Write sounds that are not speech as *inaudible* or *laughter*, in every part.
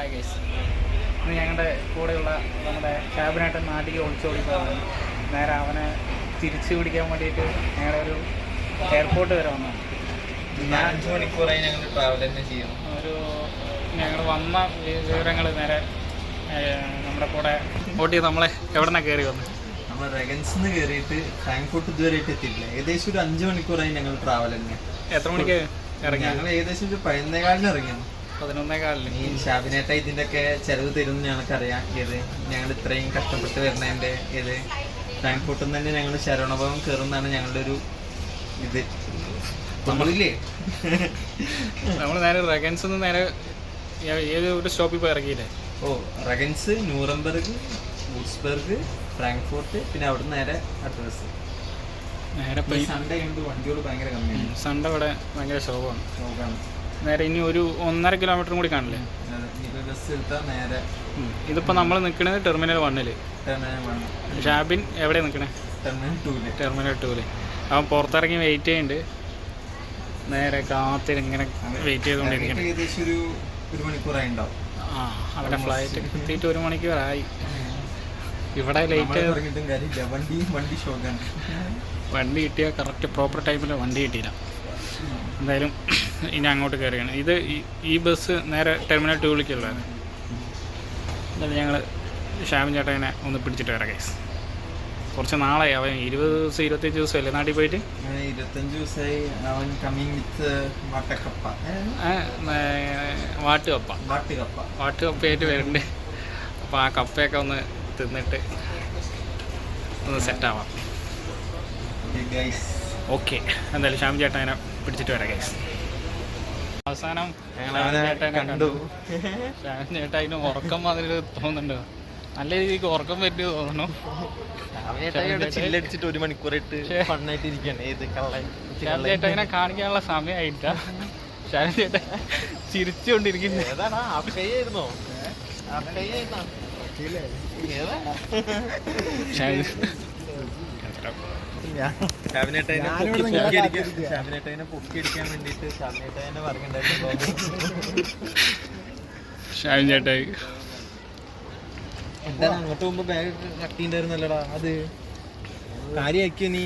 Hi guys ഇന്ന് ഞങ്ങളുടെ കൂടെയുള്ള നമ്മുടെ ക്യാബിനായിട്ട് നാട്ടിലേക്ക് ഒളിച്ചോടി പോകുന്നു നേരെ അവനെ തിരിച്ചു പിടിക്കാൻ വേണ്ടിയിട്ട് ഞങ്ങളുടെ ഒരു എയർപോർട്ട് വരെ വന്നു. ഞാൻ അഞ്ച് മണിക്കൂറായി ഞങ്ങൾ ട്രാവൽ തന്നെ ചെയ്യും. ഒരു ഞങ്ങൾ വന്ന വിവരങ്ങൾ നേരെ നമ്മുടെ കൂടെ ഓട്ടി നമ്മളെ എവിടെ നിന്നാണ് കയറി വന്നു? നമ്മൾ റെഗൻസിന്ന് കയറിയിട്ട് ഫ്രാങ്ക്ഫോർട്ട് ഇതുവരെയായിട്ട് എത്തിയിട്ടില്ല. ഏകദേശം ഒരു അഞ്ച് മണിക്കൂറായി ഞങ്ങൾ ട്രാവൽ തന്നെ. എത്ര മണിക്ക് ഇറങ്ങി ഞങ്ങൾ ഏകദേശം ഒരു പതിനേകാലിന് ഇറങ്ങിയിരുന്നു പതിനൊന്നേ കാലിന് ഈ ഷാബിനേട്ട ഇതിന്റെ ഒക്കെ ചെലവ് തരും ഞങ്ങൾക്കറിയാം. ഏത് ഞങ്ങൾ ഇത്രയും കഷ്ടപ്പെട്ട് വരുന്നതിന്റെ ഏത് ഫ്രാങ്ക്ഫോർട്ടിൽ നിന്ന് തന്നെ ഞങ്ങൾ ശരണഭവം കയറുന്നതാണ് ഞങ്ങളുടെ ഒരു ഇത്. നമ്മളില്ലേ? നമ്മൾ നേരെ റെഗൻസ് നിന്ന് നേരെ ഏത് ഒരു സ്റ്റോപ്പിൽ പോയി ഇറങ്ങിയില്ലേ? ഓ റഗൻസ് ന്യൂറംബർഗ് വൂട്സ്ബർഗ് ഫ്രാങ്ക്ഫോർട്ട് പിന്നെ അവിടെ നേരെ അഡ്രസ് നേരെ സൺഡേ ഉണ്ട് വണ്ടിയോട് ഭയങ്കര കമ്മിയാണ്. സൺഡേ ഇവിടെ ഭയങ്കര ശോഭമാണ്. നോക്കാണ് നേരെ ഇനി ഒരു ഒന്നര കിലോമീറ്റർ കൂടി കാണില്ലേ? ഇതിപ്പോ. ഇതിപ്പോൾ നമ്മൾ നിൽക്കുന്നത് ടെർമിനൽ വണ്ണിൽ ഷാബിൻ എവിടെ നിൽക്കണേ ടെർമിനൽ ടൂൽ അവൻ പുറത്തിറങ്ങി വെയിറ്റ് ചെയ്യുന്നുണ്ട് നേരെ കാത്തിൽ ഇങ്ങനെ വെയിറ്റ് ചെയ്തുകൊണ്ടിരിക്കണം. ഏകദേശം ഒരു ഒരു മണിക്കൂറായി ആ അവന്റെ ഫ്ലൈറ്റ് എത്തിയിട്ട് ഒരു മണിക്കൂറായി. ഇവിടെ ലൈറ്റ് വണ്ടി വണ്ടി വണ്ടി കിട്ടിയാൽ കറക്റ്റ് പ്രോപ്പർ ടൈമിൽ വണ്ടി കിട്ടിയില്ല. എന്തായാലും ഇനി അങ്ങോട്ട് കയറിയാണ്. ഇത് ഈ- ബസ് നേരെ ടെർമിനൽ ടൂവിലേക്കുള്ളതാണ് എന്നിട്ട് ഞങ്ങൾ ഷാമിൻ ചേട്ടനെ ഒന്ന് പിടിച്ചിട്ട് വരാം കേസ് കുറച്ച് നാളായി. അവൻ ഇരുപത് ദിവസം ഇരുപത്തഞ്ച് ദിവസം അല്ലേ നാട്ടിൽ പോയിട്ട്? ഇരുപത്തഞ്ച് ദിവസമായി അവൻ കമ്മിങ് വിത്ത് വാട്ടക്കപ്പ ആ, നേ- വാട്ടുകപ്പ. വാട്ടുകപ്പ. വാട്ടുകപ്പയായിട്ട് വരുന്നുണ്ട് അപ്പോൾ ആ കപ്പയൊക്കെ ഒന്ന് തിന്നിട്ട് ഒന്ന് സെറ്റാവാം ഓക്കെ എന്തായാലും ശ്യാം ചേട്ടനെ പിടിച്ചിട്ട് വരാം ഗൈസ് അവസാനം കണ്ടു. ശ്യാം ചേട്ടൻ അതിന് ഉറക്കം മാതിരി തോന്നുന്നുണ്ട്. നല്ല രീതിക്ക് ഉറക്കം പറ്റി തോന്നുന്നു. ചില്ലടിച്ചിട്ട് ഒരു മണിക്കൂറായിട്ട്. ഫണ്ണായിട്ട് ഇരിക്കുകയാണ്. ഏത് കാണിക്കാനുള്ള സമയമായിട്ട ശ്യാം ചേട്ടൻ ചിരിച്ചുകൊണ്ടിരിക്കുന്നു. ഏതാടാ അഫയായിരുന്നോ അഫയായിരുന്നോ ഏതാ ശ്യാം ഷാബിനേട്ടനെ പൊക്കി പൊക്കി അടിക്കാൻ ഷാബിനേട്ടനെ പറഞ്ഞിട്ടുണ്ടായിരുന്നു. ശ്യാം ചേട്ടായി എന്താണ് അങ്ങോട്ട് പോകുമ്പോ ബാഗ് കട്ടിണ്ടായിരുന്നല്ലടാ അത് കാര്യാക്കിയോ നീ?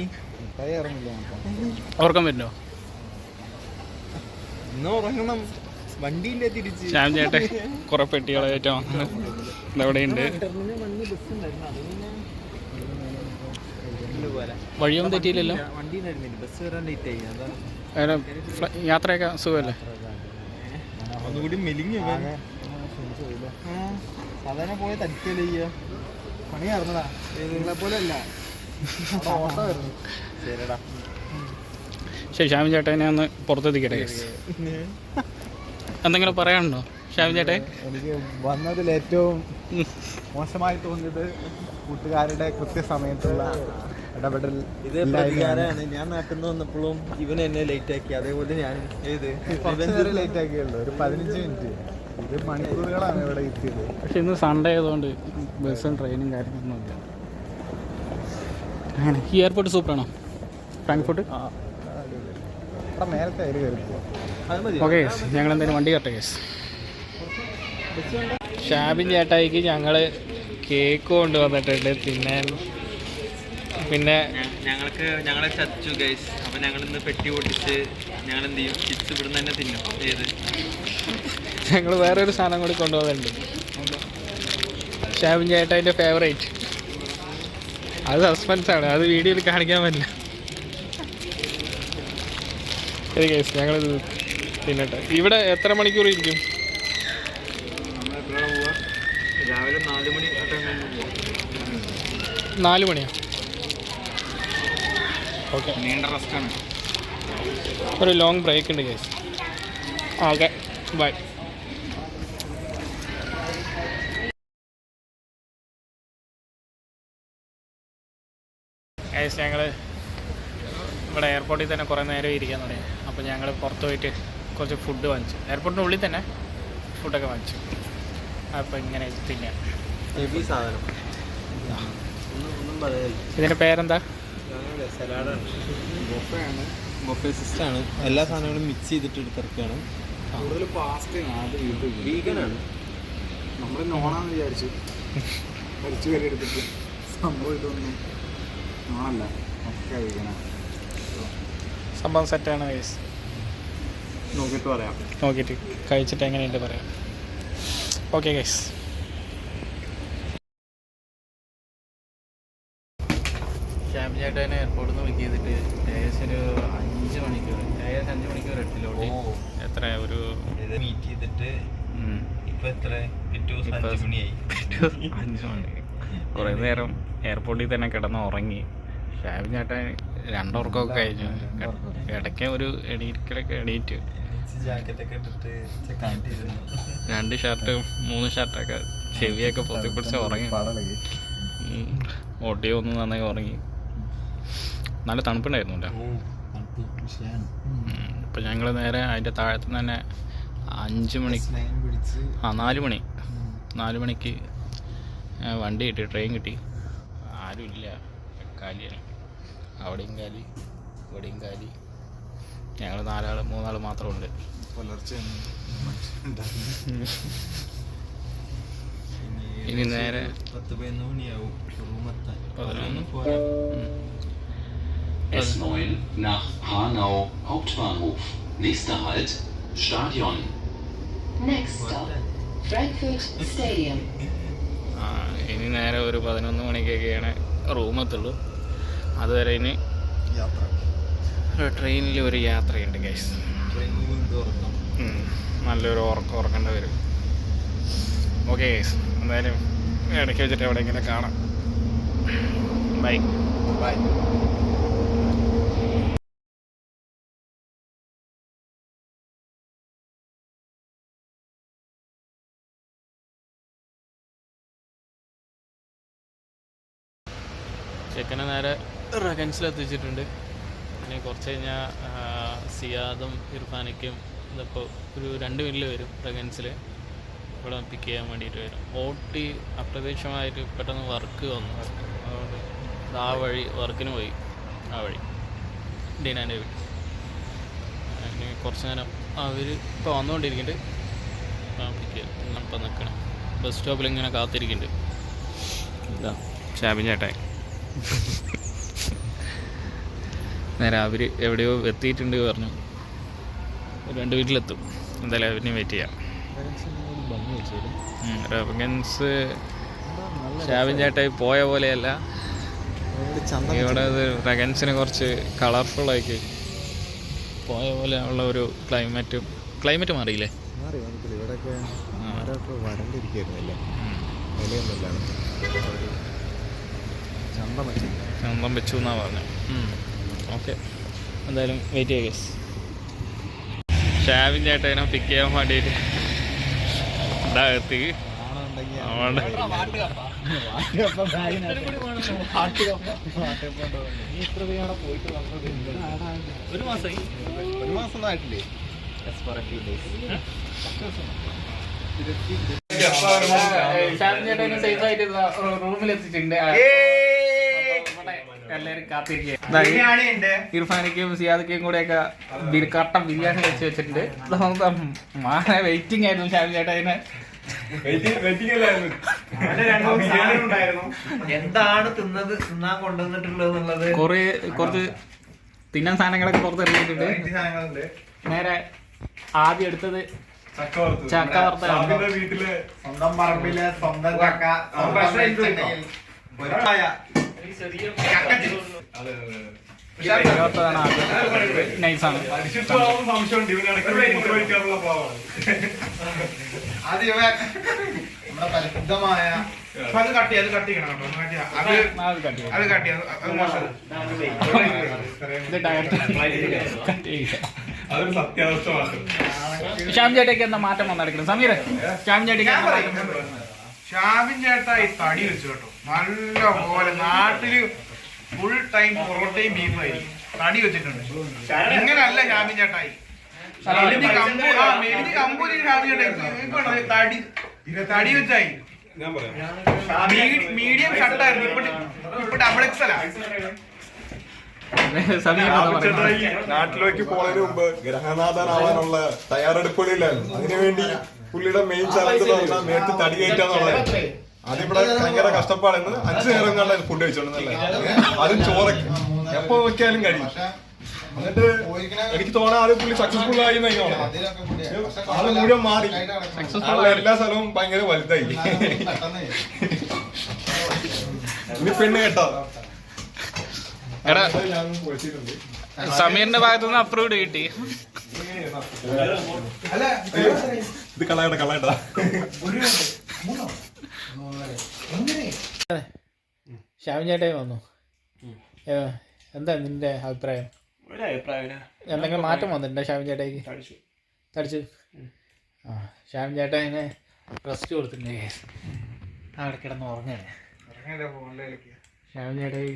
ഉറക്കം വരുന്നോ? ഇന്ന് ഉറങ്ങണം. വണ്ടിയില്ല തിരിച്ച്. ശ്യാം ചേട്ടൻ കുറെ പെട്ടികളെ ഏറ്റവും ഇതവിടെയുണ്ട് വഴിയൊന്നും തെറ്റിയില്ലല്ലോ. വണ്ടി ഉണ്ടായിരുന്നില്ല ബസ് വരാൻ ലേറ്റ് ആയി. അതാണ് വേറെ യാത്രയൊക്കെ സുഖമല്ലേ? ഒന്നുകൂടി മെലിഞ്ഞു സാധാരണ പോയ തടിക്കല്ലേ ചെയ്യ? പണിയായിരുന്നടാ നിങ്ങളെ പോലെ അല്ല. ശരിടാ ശരി ശ്യാമിൻ ചേട്ടനെ ഒന്ന് പുറത്തെത്തിക്കട്ടെ. എന്തെങ്കിലും പറയാനുണ്ടോ ശ്യാമി ചേട്ടൻ? എനിക്ക് വന്നതിൽ ഏറ്റവും മോശമായി തോന്നിയത് കൂട്ടുകാരുടെ കൃത്യസമയത്തുള്ള ഇടപെടൽ ഇത് പ്രതികാരമാണ് ഞാൻ നാട്ടിൽ നിന്ന് വന്നപ്പോഴും ഇവൻ എന്നെ ലേറ്റ് ആക്കി. അതേപോലെ ഞാൻ ഏത്? ലേറ്റ് ആക്കിയുള്ളൂ ഒരു പതിനഞ്ച് മിനിറ്റ്. ഇത് മണിക്കൂറുകളാണ് ഇവിടെ എത്തിയത്. പക്ഷെ ഇന്ന് സൺഡേ ആയതുകൊണ്ട് ബസ്സും ട്രെയിനും കാര്യങ്ങളൊന്നും ഇല്ല. അങ്ങനെ. ഈ എയർപോർട്ട് സൂപ്പറാണോ? ഫ്രാങ്ക്ഫോർട്ട് നേരത്തെ അതിൽ കയറി അത് ഓക്കെ ഞങ്ങൾ എന്തായാലും വണ്ടി കട്ടെ കേസ് ഷാബിൻ ചേട്ടായിക്ക് ഞങ്ങൾ കേക്ക് കൊണ്ടുവന്നിട്ടുണ്ട്. പിന്നെ പിന്നെ ഞങ്ങൾക്ക് ഞങ്ങളെ ചച്ചു ഗൈസ് അപ്പൊ ഞങ്ങൾ ഇന്ന് പെട്ടി പൊട്ടിച്ച് ഞങ്ങൾ എന്ത് ചെയ്യും ചിപ്സ് ഇവിടുന്ന് തന്നെ തിന്നും. ഏത്? ഞങ്ങൾ ഒരു സാധനം കൂടി കൊണ്ടുവന്നിട്ടുണ്ട് ഷാബിൻ ചേട്ടായിന്റെ ഫേവറേറ്റ് അത് സസ്പെൻസ് ആണ്. അത് വീഡിയോയിൽ കാണിക്കാൻ പറ്റില്ല. ശരി ഗൈസ് ഞങ്ങളിത് തിന്നട്ടെ. ഇവിടെ എത്ര മണിക്കൂർ ഇരിക്കും? രാവിലെ നാല് മണി നാല് മണിയോ? ഓക്കെ നീണ്ട റെസ്റ്റാണ്. ഒരു ലോങ് ബ്രേക്ക് ഉണ്ട് കേസ് ഓക്കെ ബൈ കേസ് ഞങ്ങൾ ഇവിടെ എയർപോർട്ടിൽ തന്നെ കുറേ നേരം ഇരിക്കാൻ തുടങ്ങി. അപ്പോൾ ഞങ്ങൾ പുറത്ത് പോയിട്ട് കുറച്ച് ഫുഡ് വാങ്ങിച്ചു. എയർപോർട്ടിന്റെ ഉള്ളിൽ തന്നെ ഫുഡൊക്കെ വാങ്ങിച്ചു. അപ്പോൾ ഇങ്ങനെ ഒന്നും ഇതിന്റെ പേരെന്താ? സലാഡാണ്. ബൊഫയാണ്. ബൊഫെ സിസ്റ്റാണ് എല്ലാ സാധനങ്ങളും മിക്സ് ചെയ്തിട്ട് എടുത്തിറക്കുകയാണ് കൂടുതൽ പാസ്റ്റ് വീഗനാണ് നമ്മൾ നോണാന്ന് വിചാരിച്ചു കുറച്ച് പേര് എടുത്തിട്ട് സംഭവം ഇതൊന്നും നോണല്ല ഒക്കെ വീഗനാണ് സംഭവം സെറ്റാണ് വയസ്സ് നോക്കിയിട്ട് പറയാം. നോക്കിയിട്ട് കഴിച്ചിട്ട് എങ്ങനെയുണ്ട് പറയാം. ഓക്കെ ഗൈസ് ശ്യാം ചേട്ടനെ എയർപോർട്ടിൽ നിന്ന് പിക്ക് ചെയ്തിട്ട് ഏകദേശം ഒരു അഞ്ച് മണിക്കൂർ ഏകദേശം അഞ്ച് മണിക്കൂർ എട്ടിലോട്ട്. എത്ര? ഒരു മീറ്റ് ചെയ്തിട്ട് ഇപ്പൊ എത്ര? അഞ്ച് മണി. കുറേ നേരം എയർപോർട്ടിൽ തന്നെ കിടന്ന് ഉറങ്ങി. ഷാബി ചേട്ടൻ രണ്ടുറക്കമൊക്കെ കഴിഞ്ഞു. ഇടയ്ക്ക് ഒരു എണീറ്റിലൊക്കെ എണീറ്റ്. രണ്ട് ഷർട്ടും മൂന്ന് ഷർട്ടൊക്കെ ചെവിയൊക്കെ പൊത്തിപ്പിടിച്ച് ഉറങ്ങി. ഓട്ടിയൊന്നും ഓട്ടിയോ ഒന്ന് നന്നായി ഉറങ്ങി. നല്ല തണുപ്പുണ്ടായിരുന്നു അപ്പം ഞങ്ങൾ നേരെ അതിന്റെ താഴത്ത് തന്നെ അഞ്ച് മണി ആ നാല് മണി. നാല് മണിക്ക് വണ്ടി കിട്ടി ട്രെയിൻ കിട്ടി. ആരുമില്ല കാലിയാണ്. അവിടെയും കാലി ഇവിടെയും കാലി. ഞങ്ങൾ നാലാൾ മൂന്നാൾ മാത്രമുണ്ട്. പുലർച്ചെ ഇനി നേരെ പത്ത് പതിനൊന്ന് മണിയാവും. പതിനൊന്ന്. പോരാ. S9 nach Hanau Hauptbahnhof. Nächster Halt Stadion. Next stop, Frankfurt Stadium. ആ, ഇനി നേരെ ഒരു പതിനൊന്ന് മണിക്കൊക്കെയാണ് റൂമെത്തുള്ളൂ അതുവരെ ഇനി യാത്ര ട്രെയിനിൽ ഒരു യാത്രയുണ്ട് ഗൈസ് നല്ലൊരു ഉറക്കം ഉറക്കേണ്ടി വരും. ഓക്കെ ഗൈസ് എന്തായാലും ഇടയ്ക്ക് വെച്ചിട്ട് എവിടെയെങ്കിലും കാണാം. ബൈ ബൈ ചെക്കനെ നേരെ റഗൻസിൽ എത്തിച്ചിട്ടുണ്ട് ഇനി കുറച്ച് കഴിഞ്ഞാൽ സിയാദും ഇർഫാനയ്ക്കും ഇതിപ്പോൾ ഒരു രണ്ട് മില്ല് വരും റഗൻസിൽ ഇവിടെ പിക്ക് ചെയ്യാൻ വേണ്ടിയിട്ട് വരും. ഓട്ടി അപ്രതീക്ഷമായിട്ട് പെട്ടെന്ന് വർക്ക് വന്നു. അതുകൊണ്ട് ആ വഴി വർക്കിന് പോയി. ആ വഴി. ഡീനാന്റെ വീട് ഇനി കുറച്ച് നേരം അവർ ഇപ്പോൾ വന്നുകൊണ്ടിരിക്കുന്നുണ്ട് പിക്ക് ചെയ്യാം. ഇപ്പം നിൽക്കണം ബസ് സ്റ്റോപ്പിൽ ഇങ്ങനെ കാത്തിരിക്കുന്നുണ്ട് ഇതാ നേരെ അവർ എവിടെയോ എത്തിയിട്ടുണ്ട് പറഞ്ഞു. രണ്ട് വീട്ടിലെത്തും. എന്തായാലും അവരിനെ വെയിറ്റ് ചെയ്യാം. റവഗൻസ് ചേട്ടായി പോയ പോലെയല്ല. ഇവിടെ റഗൻസിന് കുറച്ച് കളർഫുൾ ആക്കി. പോയ പോലെ ഉള്ള ഒരു ക്ലൈമറ്റും ക്ലൈമറ്റ് മാറിയില്ലേ? ഇവിടെയൊക്കെ വരണ്ടിരിക്കുന്നില്ല ചന്തം വെച്ചു. ചന്തം വെച്ചു എന്നാ പറഞ്ഞത് ഓക്കെ. എന്തായാലും വെയിറ്റ് ചെയ്യുക ഷാവിൻ ചേട്ടനെ പിക്ക് ചെയ്യാൻ വേണ്ടിയിട്ട്. ഇതാ എത്തി അതുകൊണ്ട് ഒരു മാസമായി ഒരു മാസം ഒന്നും ആയിട്ടില്ലേ? ഷാവിൻ ചേട്ടനെ സേഫ് ആയിട്ട് റൂമിൽ എത്തിയിട്ടുണ്ട് എല്ലാവരും കാത്തിരിക്കുക ഇർഫാനിക്കും സിയാദിക്കും കൂടെ ഒക്കെ കട്ട ബിരിയാണി വെച്ച് വെച്ചിട്ടുണ്ട്. മാന വെയിറ്റിംഗ് ആയിരുന്നു ഷാവിൻ ചേട്ടനെ എന്താണ് തിന്നത് തിന്നാൻ കൊണ്ടുവന്നിട്ടുള്ളത് കൊറേ കൊറച്ച് കുറച്ച് തിന്നാൻ സാധനങ്ങളൊക്കെ പുറത്ത് ഇറങ്ങിയിട്ടുണ്ട് നേരെ ആദ്യം എടുത്തത് ചക്ക വറുത്തതാണ്. സ്വന്തം പറമ്പിൽ സ്വന്തം ചക്ക ആദ്യമേ നമ്മുടെ പരിശുദ്ധമായ അത് അത് അത് അത്. അത് അത് അത് ശ്യാം ചേട്ടയ്ക്ക് എന്താ മാറ്റം വന്നെടുക്കണം സമീർ ശ്യാം ചേട്ടയ്ക്ക്. ഷാബിൻ ചേട്ടാ ഈ തടി വെച്ചു കേട്ടോ നല്ല പോലെ നാട്ടിൽ ഫുൾ ടൈം പൊറോട്ടയും ബീഫായിരിക്കും തടി വെച്ചിട്ടുണ്ട്. ഇങ്ങനല്ല ഷാബിൻ ചേട്ടായി. മെലിഞ്ഞ് കമ്പൂരി തടി തടി വെച്ചായി. മീഡിയം ഷർട്ടായിരുന്നു ഇപ്പൊ ഇപ്പൊ ഡബിൾ എക്സ് അല്ല. *laughs* സമീർ എന്താ പറയുന്നത്? നാട്ടിലേക്ക് പോകുന്നതിന് മുമ്പ് ഗ്രഹനാഥനാവാനുള്ള തയ്യാറെടുപ്പുകളില്ലായിരുന്നു. അതിനുവേണ്ടി പുള്ളിയുടെ മെയിൻ ചലഞ്ച് പറഞ്ഞാൽ നേരത്തെ തടി കയറ്റാന്നുള്ളത്. അതിവിടെ ഭയങ്കര കഷ്ടപ്പാടാണ് അഞ്ചു നേരം കണ്ട ഫുഡ് കഴിച്ചോണ്ടെന്നല്ല അതും ചോറൊക്കെ. എപ്പോ വെക്കാനും കഴിയും. എന്നിട്ട് എനിക്ക് തോന്നാ ആദ്യം പുള്ളി സക്സസ്ഫുൾ ആയി ആൾ മുഴുവൻ മാറി. ആളെ എല്ലാ സ്ഥലവും ഭയങ്കര വലുതായി. ഇനി പെണ്ണ് കേട്ടോ. എടാ ഞാൻ പൊളിച്ചിട്ടുണ്ട് സമീറിന്റെ ഭാഗത്തുനിന്ന് അപ്രൂവ്ഡ് കിട്ടി. ഇത് കളയണ്ട കളയണ്ട ഷാമിൻ ചേട്ടായി വന്നു? എന്താ നിന്റെ അഭിപ്രായം? എന്തെങ്കിലും മാറ്റം വന്നിട്ടുണ്ടോ ഷാമിൻ ചേട്ടേക്ക് തടിച്ചു. ആ ഷാമിൻ ഇങ്ങനെ റെസ്റ്റ് കൊടുത്തിട്ടുണ്ടേ. അവിടെ കിടന്ന് ഉറങ്ങണേ. ഷാമിൻ ചേട്ടായി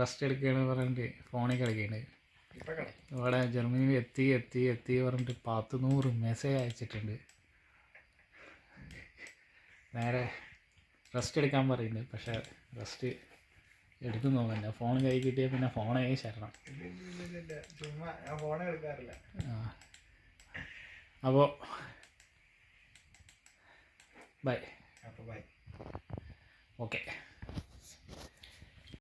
റെസ്റ്റ് എടുക്കുകയാണ് പറഞ്ഞിട്ട് ഫോണിൽ കളിക്കണ്ട് ഇവിടെ ജർമ്മനിയിൽ എത്തി എത്തി എത്തി പറഞ്ഞിട്ട് പത്ത് നൂറ് മെസ്സേജ് അയച്ചിട്ടുണ്ട്. നേരെ റെസ്റ്റ് എടുക്കാൻ പറയുന്നത് പക്ഷേ റെസ്റ്റ് എടുക്കുന്നില്ല ഫോൺ കൈ കിട്ടിയാൽ പിന്നെ ഫോണേ ശരണം എടുക്കാറില്ല അപ്പോൾ ബൈ. അപ്പോൾ ബൈ. ഓക്കെ.